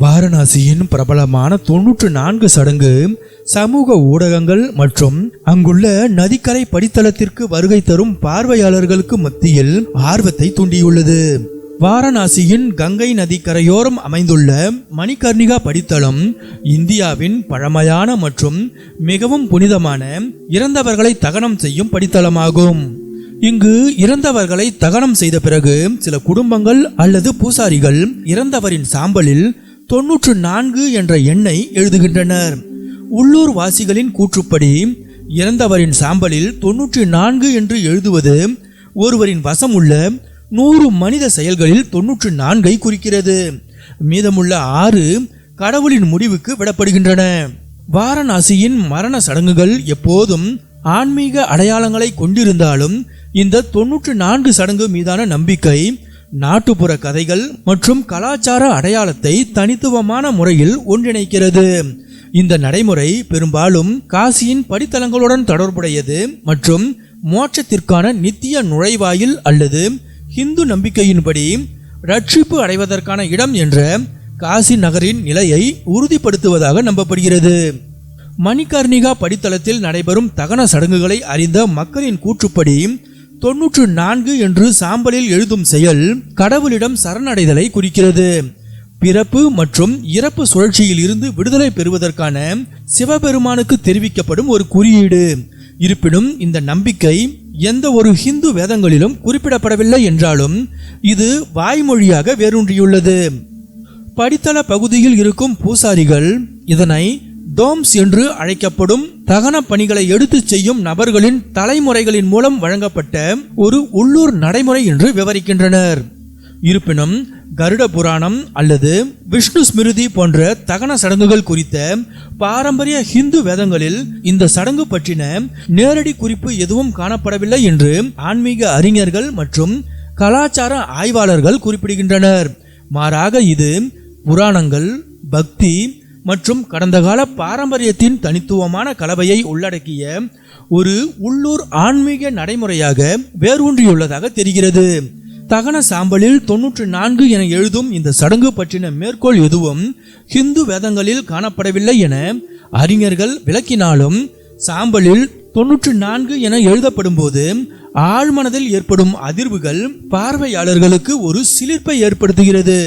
வாரணாசியின் பிரபலமான தொன்னூற்று நான்கு சடங்கு சமூக ஊடகங்கள் மற்றும் அங்குள்ள நதிக்கரை படித்தளத்திற்கு வருகை தரும் பார்வையாளர்களுக்கு மத்தியில் ஆர்வத்தை தூண்டியுள்ளது. வாரணாசியின் கங்கை நதிக்கரையோரம் அமைந்துள்ள மணிகர்ணிகா படித்தளம் இந்தியாவின் பழமையான மற்றும் மிகவும் புனிதமான இறந்தவர்களை தகனம் செய்யும் படித்தளமாகும். இங்கு இறந்தவர்களை தகனம் செய்த பிறகு சில குடும்பங்கள் அல்லது பூசாரிகள் இறந்தவரின் சாம்பலில் தொன்னூற்று நான்கு என்ற எண்ணை எழுதுகின்றனர். உள்ளூர் வாசிகளின் கூற்றுப்படி இறந்தவரின் சாம்பலில் தொன்னூற்றி நான்கு என்று எழுதுவது ஒருவரின் வசம் உள்ள நூறு மனித செயல்களில் தொன்னூற்று நான்கை குறிக்கிறது. மீதமுள்ள ஆறு கடவுளின் முடிவுக்கு விடப்படுகின்றன. வாரணாசியின் மரண சடங்குகள் எப்போதும் ஆன்மீக அடையாளங்களை கொண்டிருந்தாலும் இந்த தொன்னூற்று நான்கு சடங்கு மீதான நம்பிக்கை நாட்டுப்புற கதைகள் மற்றும் கலாச்சார அடையாளத்தை தனித்துவமான முறையில் ஒன்றிணைக்கிறது. இந்த நடைமுறை பெரும்பாலும் காசியின் படித்தலங்களுடன் தொடர்புடையது மற்றும் மோட்சத்திற்கான நித்திய நுழைவாயில் அல்லது ஹிந்து நம்பிக்கையின்படி ரட்சிப்பு அடைவதற்கான இடம் என்ற காசி நகரின் நிலையை உறுதிப்படுத்துவதாக நம்பப்படுகிறது. மணிகர்ணிகா படித்தளத்தில் நடைபெறும் தகன சடங்குகளை அறிந்த மக்களின் கூற்றுப்படி தொன்னூற்று நான்கு என்று சாம்பலில் எழுதும் செயல் கடவுளிடம் சரணடைதலை குறிக்கிறது. பிறப்பு மற்றும் இறப்பு சுழற்சியில் இருந்து விடுதலை பெறுவதற்கான சிவபெருமானுக்கு தெரிவிக்கப்படும் ஒரு குறியீடு. இருப்பினும் இந்த நம்பிக்கை எந்த ஒரு ஹிந்து வேதங்களிலும் குறிப்பிடப்படவில்லை என்றாலும் இது வாய்மொழியாக வேரூன்றியுள்ளது. படித்தள பகுதியில் இருக்கும் பூசாரிகள் இதனை டோம்ஸ் என்று அழைக்கப்படும் தகன பணிகளை எடுத்துச் செய்யும் நபர்களின் தலைமுறைகளின் மூலம் வழங்கப்பட்ட ஒரு உள்ளூர் நடைமுறை என்று விவரிக்கின்றனர். இருப்பினும் கருட புராணம் அல்லது விஷ்ணு ஸ்மிருதி போன்ற தகன சடங்குகள் குறித்த பாரம்பரிய ஹிந்து வேதங்களில் இந்த சடங்கு பற்றின நேரடி குறிப்பு எதுவும் காணப்படவில்லை என்று ஆன்மீக அறிஞர்கள் மற்றும் கலாச்சார ஆய்வாளர்கள் குறிப்பிடுகின்றனர். மாறாக இது புராணங்கள் பக்தி மற்றும் கடந்த கால பாரம்பரியத்தின் தனித்துவமான கலவையை உள்ளடக்கிய ஒரு உள்ளூர் ஆன்மீக நடைமுறையாக வேரூன்றியுள்ளதாக தெரிகிறது. தகன சாம்பலில் தொன்னூற்று நான்கு என எழுதும் இந்த சடங்கு பற்றின மேற்கோள் எதுவும் ஹிந்து வேதங்களில் காணப்படவில்லை என அறிஞர்கள் விளக்கினாலும் சாம்பலில் தொன்னூற்று நான்கு என எழுதப்படும் போது ஆழ்மனதில் ஏற்படும் அதிர்வுகள் பார்வையாளர்களுக்கு ஒரு சிலிர்ப்பை ஏற்படுத்துகிறது.